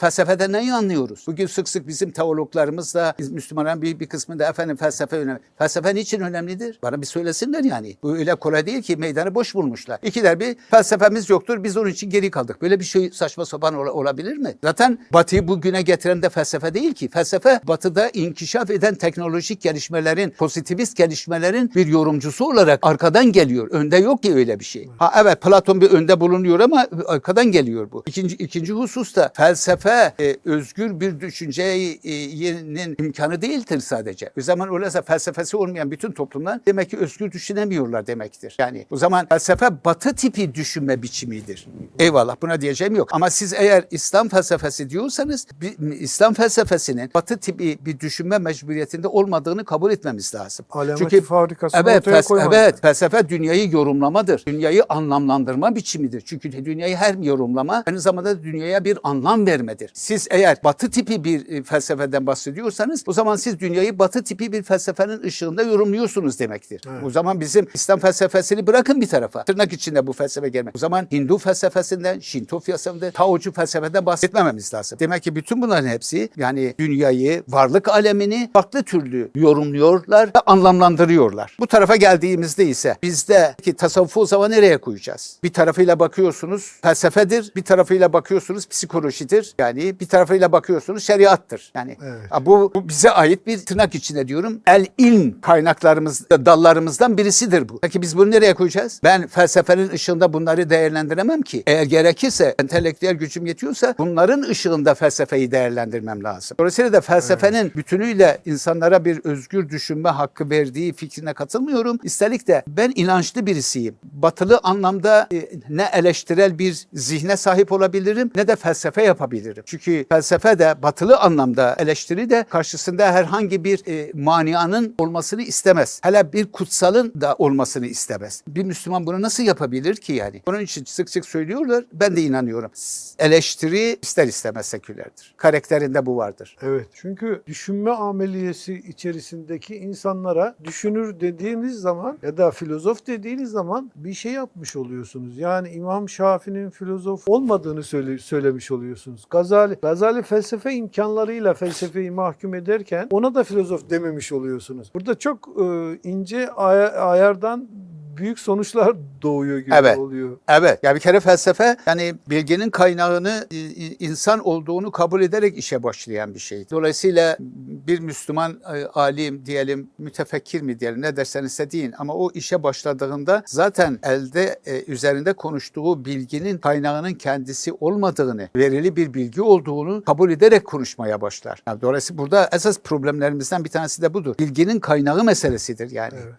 Felsefeden neyi anlıyoruz? Bugün sık sık bizim teologlarımız da Müslümanların bir, bir kısmında efendim felsefe önemli. Felsefe niçin önemlidir? Bana bir söylesinler yani. Bu öyle kolay değil ki meydanı boş bulmuşlar. İkiler bir felsefemiz yoktur biz onun için geri kaldık. Böyle bir şey saçma sapan ola- olabilir mi? Zaten batıyı bugüne getiren de felsefe değil ki. Felsefe batıda inkişaf eden teknolojik gelişmelerin, pozitivist gelişmelerin bir yorumcusu olarak arkadan geliyor. Önde yok ki öyle bir şey. Ha evet Platon bir önde bulunuyor ama arkadan geliyor bu. İkinci, ikinci husus da felsefe e, özgür bir düşüncenin imkanı değildir sadece. O zaman öyleyse felsefesi olmayan bütün toplumlar demek ki özgür düşünemiyorlar demektir. Yani o zaman felsefe batı tipi düşünme biçimidir. Eyvallah buna diyeceğim yok. Ama siz eğer İslam felsefesi diyorsanız İslam felsefesinin batı tipi bir düşünme mecburiyetinde olmadığını kabul etmemiz lazım. Alameti fabrikasını evet, ortaya koymadı. evet, felsefe dünyayı yorumlamadır. Dünyayı anlamlandırma biçimidir. Çünkü dünyayı her yorumlama aynı zamanda dünyaya bir anlam vermedir. Siz eğer batı tipi bir e, felsefeden bahsediyorsanız o zaman siz dünyayı batı tipi bir felsefenin ışığında yorumluyorsunuz demektir. Evet. O zaman bizim İslam felsefesini bırakın bir tarafa. Tırnak içinde bu felsefe gelmek. O zaman Hindu felsefesinden, Şinto felsefesinden, Taocu felsefeden bahsetmememiz lazım. Demek ki bütün bunların hepsi yani dünyayı, varlık alemini farklı türlü yorumluyorlar ve anlamlandırıyorlar. Bu tarafa geldiğimizde ise bizde ki tasavvufu o zaman nereye koyacağız? Bir tarafıyla bakıyorsunuz felsefedir, bir tarafıyla bakıyorsunuz psikolojidir. Yani bir tarafıyla bakıyorsunuz şeriattır. Yani Evet. Bu, bu bize ait bir tırnak içinde diyorum. El ilm kaynaklarımız, dallarımızdan birisidir bu. Peki biz bunu nereye koyacağız? Ben felsefenin ışığında bunları değerlendiremem ki. Eğer gerekirse, entelektüel gücüm yetiyorsa bunların ışığında felsefeyi değerlendirmem lazım. Dolayısıyla da felsefenin bütünüyle insanlara bir özgür düşünme hakkı verdiği fikrine katılmıyorum. Üstelik de ben inançlı birisiyim. Batılı anlamda e, ne eleştirel bir zihne sahip olabilirim ne de felsefe yapabilirim. Çünkü felsefe de batılı anlamda eleştiri de karşısında herhangi bir e, manianın olmasını istemez. Hele bir kutsalın da olmasını istemez. Bir Müslüman bunu nasıl yapabilir ki yani? Bunun için sık sık söylüyorlar. Ben de inanıyorum. Eleştiri ister istemez sekülerdir. Karakterinde bu vardır. Evet. Çünkü düşünme ameliyesi içerisindeki insanlara düşünür dediğiniz zaman ya da filozof dediğiniz zaman bir şey yapmış oluyorsunuz. Yani İmam Şafii'nin filozof olmadığını söyle, söylemiş oluyorsunuz. Gazali, Gazali felsefe imkanlarıyla felsefeyi mahkum ederken ona da filozof dememiş oluyorsunuz. Burada çok e, ince aya- ayardan büyük sonuçlar doğuyor gibi Evet. oluyor. Evet. Ya bir kere felsefe yani bilginin kaynağını insan olduğunu kabul ederek işe başlayan bir şey. Dolayısıyla bir Müslüman e, alim diyelim, mütefekkir mi diyelim ne derseniz de deyin ama o işe başladığında zaten elde e, üzerinde konuştuğu bilginin kaynağının kendisi olmadığını, verili bir bilgi olduğunu kabul ederek konuşmaya başlar. Yani dolayısıyla burada esas problemlerimizden bir tanesi de budur. Bilginin kaynağı meselesidir yani. Evet.